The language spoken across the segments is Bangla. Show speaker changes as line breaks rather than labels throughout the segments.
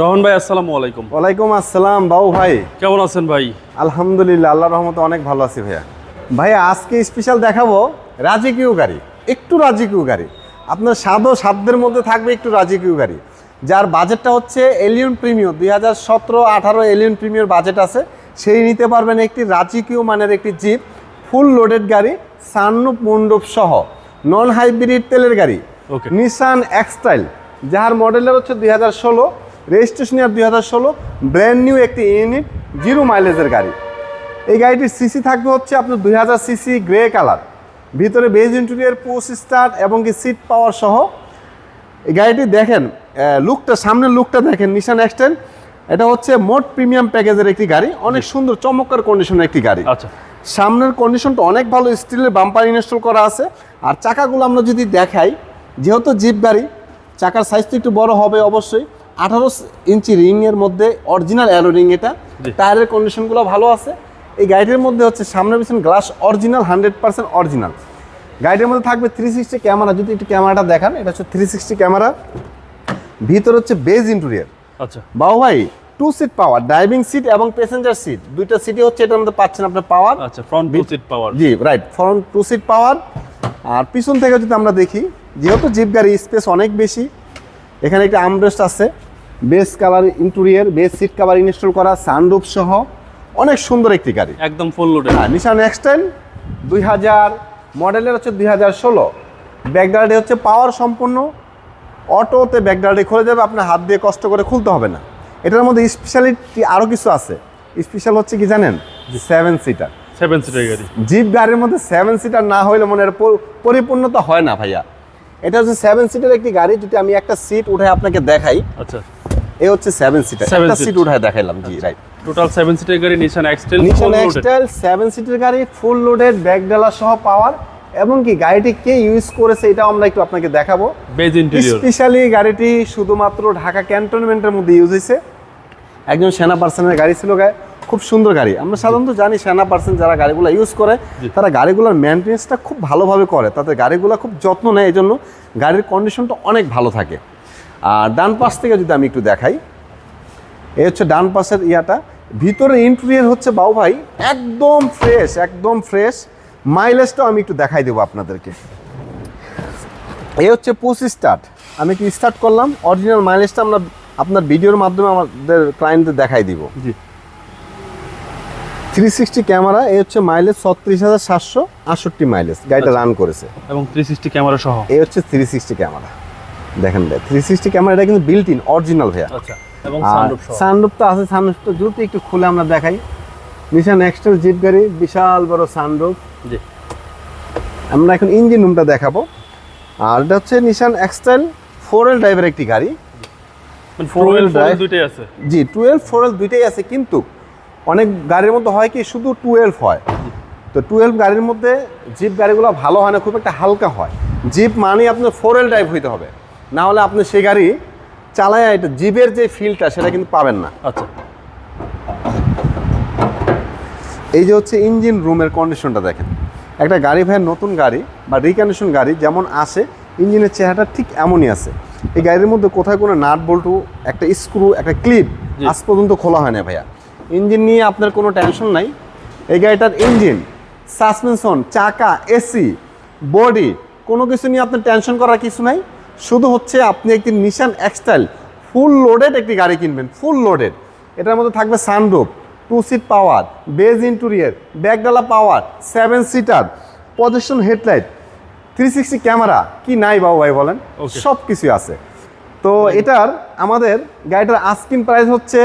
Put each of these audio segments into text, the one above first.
রহমান ভাই আসসালামু আলাইকুম।
ওয়ালাইকুম আসসালাম বাবু ভাই।
কেমন আছেন ভাই?
আলহামদুলিল্লাহ আল্লাহ রহমতে অনেক ভালো আছি ভাইয়া। ভাইয়া আজকে স্পেশাল দেখাবো রাজকীয় গাড়ি একটু রাজকীয় গাড়ি। আপনার স্বাদ ও সাধ্যের মধ্যে থাকবে একটু রাজকীয় গাড়ি। যার বাজেটটা হচ্ছে এলিয়ন প্রিমিয়র দুই হাজার সতেরো আঠারো এলিয়ন প্রিমিয়র বাজেট আছে। সেই নিতে পারবেন একটি রাজকীয় মানের একটি জিপ ফুল লোডেড গাড়ি সান্নু মণ্ডপ সহ। নন হাইব্রিড তেলের গাড়ি. নিসান এক্সটাইল যার মডেলের হচ্ছে দুই হাজার ষোলো। রেজিস্ট্রেশন ইয়ার দুই হাজার ষোলো ব্র্যান্ড নিউ একটি ইউনিট জিরো মাইলেজের গাড়ি। এই গাড়িটির সিসি থাকবে হচ্ছে আপনার দুই হাজার সিসি গ্রে কালার ভিতরে বেজ ইন্টেরিয়ার পোস্ট স্টার্ট এবং কি সিট পাওয়ার সহ। এই গাড়িটি দেখেন লুকটা সামনের লুকটা দেখেন নিশান এক্সটেন এটা হচ্ছে মোট প্রিমিয়াম প্যাকেজের একটি গাড়ি অনেক সুন্দর চমৎকার কন্ডিশনের একটি গাড়ি।
আচ্ছা।
সামনের কন্ডিশনটা অনেক ভালো স্টিলের বাম্পার ইনস্টল করা আছে। আর চাকাগুলো আমরা যদি দেখাই যেহেতু জিপ গাড়ি চাকার সাইজ তো একটু বড় হবে অবশ্যই। আঠারো ইঞ্চি রিংয়ের মধ্যে অরিজিনাল অ্যালো রিং এটা। টায়ারের কন্ডিশনগুলো ভালো আছে। এই গাড়িটির মধ্যে হচ্ছে সামনে পিছনে glass original hundred percent original. গাড়িটির মধ্যে থাকবে থ্রি সিক্সটি ক্যামেরা। যদি একটু ক্যামেরাটা দেখান এটা হচ্ছে থ্রি সিক্সটি ক্যামেরা। ভিতর হচ্ছে বেজ ইন্টেরিয়ার।
আচ্ছা।
বাবু ভাই two seat power driving seat এবং প্যাসেঞ্জার সিট দুইটা সিটই হচ্ছে এটার মধ্যে পাচ্ছেন আপনার পাওয়ার
আচ্ছা ফ্রন্ট টু সিট পাওয়ার
জি right front two seat power আর পিছন থেকে যদি আমরা দেখি যেহেতু জিপ গাড়ি স্পেস অনেক বেশি এখানে একটা আমরেস্ট আছে। Base colour interior base seat cover install করা সানরুফ সহ অনেক সুন্দর একটি গাড়ি।
একদম ফুল লোডেড
হ্যাঁ নিশান এক্সটেন দুই হাজার মডেলের হচ্ছে দুই হাজার ষোলো। ব্যাকডার্ডে হচ্ছে পাওয়ার সম্পূর্ণ। অটোতে ব্যাকডার্ডে খুলে যাবে আপনার হাত দিয়ে কষ্ট করে খুলতে হবে না। এটার মধ্যে স্পেশালিটি আরও কিছু আছে। স্পেশাল হচ্ছে কি জানেন? যে সেভেন সিটার
সেভেন সিটার গাড়ি।
জিপ গাড়ির মধ্যে সেভেন সিটার না হইলে মনে হয় পরিপূর্ণতা হয় না ভাইয়া। এটা হচ্ছে সেভেন সিটের একটি গাড়ি যদি আমি একটা সিট উঠে আপনাকে দেখাই।
আচ্ছা।
এ হচ্ছে সেভেন সিটার একটা সিট উঠে দেখাইলাম জি রাইট
টোটাল সেভেন সিটের গাড়ি নিশান এক্সটেল লোডেড
এক্সটাইল সেভেন সিটের গাড়ি ফুল লোডেড ব্যাক ডালা সহ পাওয়ার এবং কি গাড়িটি কে ইউজ করেছে এটাও আমরা একটু আপনাকে দেখাবো।
বেজ ইন্টেরিয়র
স্পেশালি গাড়িটি শুধুমাত্র ঢাকা ক্যান্টনমেন্টের মধ্যে ইউজ হয়েছে। একজন সেনা পার্সনের গাড়ি ছিল গায়ে। খুব সুন্দর গাড়ি। আমরা সাধারণত জানি সেনা পার্সন যারা গাড়িগুলো ইউজ করে তারা গাড়িগুলোর মেনটেন্সটা খুব ভালোভাবে করে। তাদের গাড়িগুলো খুব যত্ন নেয় এই জন্য গাড়ির কন্ডিশনটা অনেক ভালো থাকে। আর ডান পাশ থেকে যদি আমি একটু দেখাই এই হচ্ছে ডান পাশের ইয়াটা। ভিতরে ইন্টেরিয়র হচ্ছে বাবু ভাই একদম ফ্রেশ একদম ফ্রেশ মাইলেজটাও আমি একটু দেখাই দেবো আপনাদেরকে। এই হচ্ছে পুশ স্টার্ট আমি কি স্টার্ট করলাম অরিজিনাল মাইলেজটা আমরা আপনার ভিডিওর মাধ্যমে আমাদের ক্লায়েন্টদের দেখাই দিব।
জি।
থ্রি সিক্সটি ক্যামেরা এ হচ্ছে মাইলেজ ছত্রিশ হাজার সাতশো আটষট্টি মাইলেজ গাড়িটা রান করেছে।
এবং থ্রি সিক্সটি ক্যামেরা সহ।
এ হচ্ছে থ্রি সিক্সটি ক্যামেরা দেখেন ভাই থ্রি সিক্সটি ক্যামেরা এটা কিন্তু বিল্ট ইন অরিজিনাল ভাইয়া।
আচ্ছা সানরুফ
তো আছে সানরুফটা দ্রুত একটু খুলে আমরা দেখাই। নিশান এক্সটেল জিপ গাড়ি বিশাল বড় সানরুফ
জি।
আমরা এখন ইঞ্জিন রুমটা দেখাবো। আর এটা হচ্ছে নিশান এক্সটাইল ফোর এল ড্রাইভের একটি গাড়ি।
মানে ফোর। দুইটাই আছে।
জি টুয়েলভ ফোর এল দুইটাই আছে কিন্তু অনেক গাড়ির মধ্যে হয় কি শুধু টুয়েলভ হয়। তো টুয়েলভ গাড়ির মধ্যে জিপ গাড়িগুলো ভালো হয় না খুব একটা হালকা হয়। জিপ মানে আপনার ফোর এল ড্রাইভ হইতে হবে। না হলে আপনি সে গাড়ি চালায় এটা জিপের যে ফিলটা সেটা কিন্তু পাবেন না।
আচ্ছা।
এই যে হচ্ছে ইঞ্জিন রুমের কন্ডিশনটা দেখেন। একটা গাড়ি ভাইয়ের নতুন গাড়ি বা রিকন্ডিশন গাড়ি যেমন আসে ইঞ্জিনের চেহারাটা ঠিক এমনই আছে। এই গাড়ির মধ্যে কোথায় কোনো নাট বল্টু একটা স্ক্রু একটা ক্লিপ আজ পর্যন্ত খোলা হয় না ভাইয়া। ইঞ্জিন নিয়ে আপনার কোনো টেনশন নাই। এই গাড়িটার ইঞ্জিন সাসপেনশন চাকা এসি বডি কোনো কিছু নিয়ে আপনার টেনশন করার কিছু নাই। শুধু হচ্ছে আপনি একটি নিশান এক্সটাইল ফুল লোডেড একটি গাড়ি কিনবেন ফুল লোডেড এটার মধ্যে থাকবে sunroof two seat power base interior ব্যাকডালা power seven seater position headlight three sixty camera কি নাই বাবু ভাই বলেন. সব কিছুই আছে। তো এটার আমাদের গাড়িটার আস্কিন প্রাইস হচ্ছে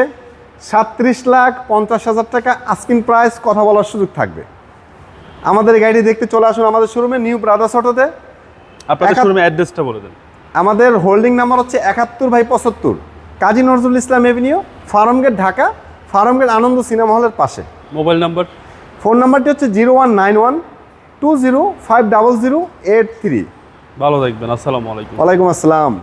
সাতত্রিশ লাখ পঞ্চাশ হাজার টাকা। আস্কিন প্রাইস কথা বলার সুযোগ থাকবে। আমাদের গাড়িটি দেখতে চলে আসুন আমাদের শোরুমে নিউ ব্রাদার্স অটোতে
আপনাদের শোরুমে অ্যাড্রেসটা বলে দেন।
আমাদের হোল্ডিং নাম্বার হচ্ছে একাত্তর বাই পঁচাত্তর। কাজী নজরুল ইসলাম এভিনিউ ফার্মগেট ঢাকা ফার্মগেট আনন্দ সিনেমা হলের পাশে।
মোবাইল নাম্বার
ফোন নাম্বারটি হচ্ছে zero one nine one two zero five double zero eight three
ভালো থাকবেন আসসালামু আলাইকুম।
ওয়ালাইকুম আসসালাম।